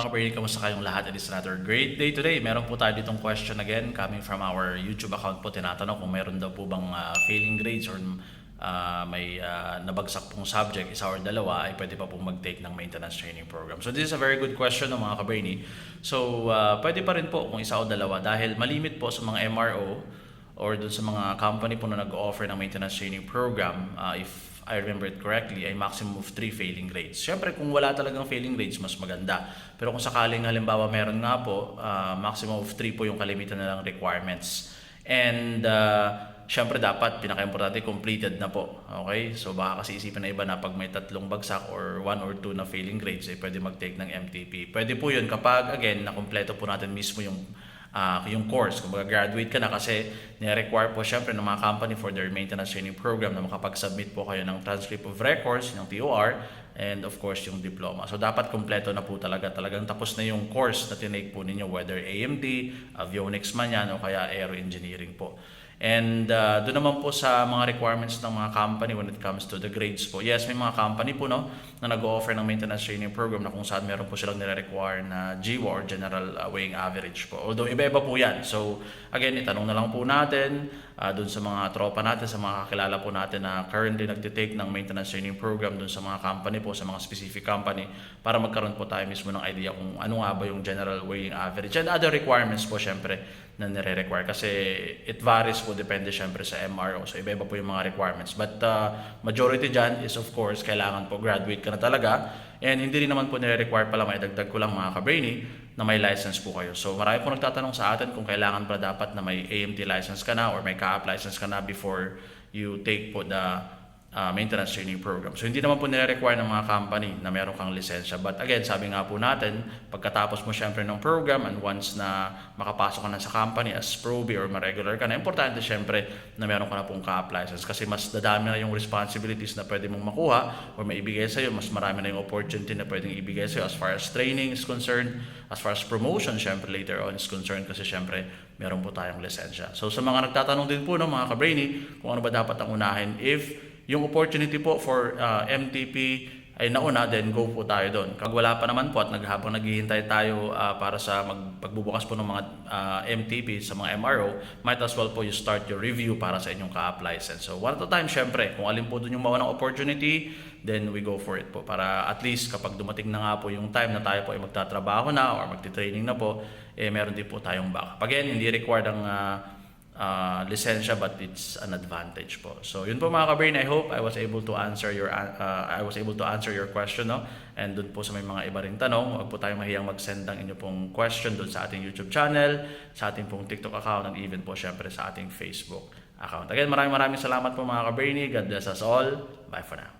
mga kabrainy, kamusta kayong lahat? It is another great day today. Meron po tayo ditong question again coming from our YouTube account po. Tinatanong kung meron daw po bang ah, failing grades or ah, may ah, nabagsak pong subject, isa or dalawa, ay pwede pa pong mag-take ng maintenance training program. So this is a very good question ng mga kabrainy. So ah, pwede pa rin po kung isa o dalawa dahil malimit po sa mga MRO or dun sa mga company po na nag-offer ng maintenance training program, ah, if I remember it correctly, ay maximum of 3 failing grades. Siyempre, kung wala talagang failing grades, mas maganda. Pero kung sakaling halimbawa meron nga po, ah, maximum of 3 po yung kalimitan na lang requirements. And uh, syempre dapat, pinaka-importante, completed na po. Okay? So baka kasi isipin na iba na pag may tatlong bagsak or 1 or 2 na failing grades, ay pwede mag-take ng MTP. Pwede po yun kapag, again, nakompleto po natin mismo yung ah yung course, kung graduate ka na kasi nire-require po syempre ng mga company for their maintenance training program na makapag-submit po kayo ng transcript of records, ng TOR, and of course yung diploma. So dapat kompleto na po talaga, talagang tapos na yung course na tinake po ninyo, whether AMD, avionics man yan, o kaya aero engineering po. And uh, doon naman po sa mga requirements ng mga company when it comes to the grades po. Yes, may mga company po no, na nag-offer ng maintenance training program na kung saan meron po silang nire-require na GWA or General uh, Weighing Average po. Although iba-iba po yan. So again, itanong na lang po natin uh, doon sa mga tropa natin, sa mga kakilala po natin na currently nagtitake ng maintenance training program doon sa mga company po, sa mga specific company para magkaroon po tayo mismo ng idea kung ano nga ba yung General Weighing Average and other requirements po syempre na nire-require kasi it varies po depende syempre sa MRO so iba-iba po yung mga requirements. But uh, majority dyan is of course kailangan po graduate ka na talaga. And hindi rin naman po nire-require pala maidagdag ko lang mga kabrainy na may license po kayo. So marami po nagtatanong sa atin kung kailangan pa dapat na may AMT license ka na or may CAAP license ka na before you take po the uh, maintenance training program. So hindi naman po nire-require ng mga company na meron kang lisensya. But again, sabi nga po natin, pagkatapos mo syempre ng program and once na makapasok ka na sa company as proby or ma-regular ka na, importante syempre na meron ka na pong ka license kasi mas dadami na yung responsibilities na pwede mong makuha or maibigay sa'yo, mas marami na yung opportunity na pwedeng ibigay sa'yo as far as training is concerned, as far as promotion syempre later on is concerned kasi syempre meron po tayong lisensya. So sa mga nagtatanong din po no, mga ka-brainy, kung ano ba dapat ang unahin if yung opportunity po for uh, MTP ay nauna, then go po tayo doon. Kapag wala pa naman po at naghabang naghihintay tayo uh, para sa magpagbubukas po ng mga uh, MTP sa mga MRO, might as well po you start your review para sa inyong ka-app license. So one at a time, syempre, kung alin po doon yung mawa ng opportunity, then we go for it po. Para at least kapag dumating na nga po yung time na tayo po ay magtatrabaho na or magti-training na po, eh meron din po tayong backup. Again, hindi required ang uh, uh, lisensya but it's an advantage po. So yun po mga ka-brain, I hope I was able to answer your uh, I was able to answer your question no. And dun po sa may mga iba ring tanong, huwag po tayong mahiyang mag-send ng inyo pong question dun sa ating YouTube channel, sa ating pong TikTok account and even po syempre sa ating Facebook account. Again, maraming maraming salamat po mga ka-brainy. God bless us all. Bye for now.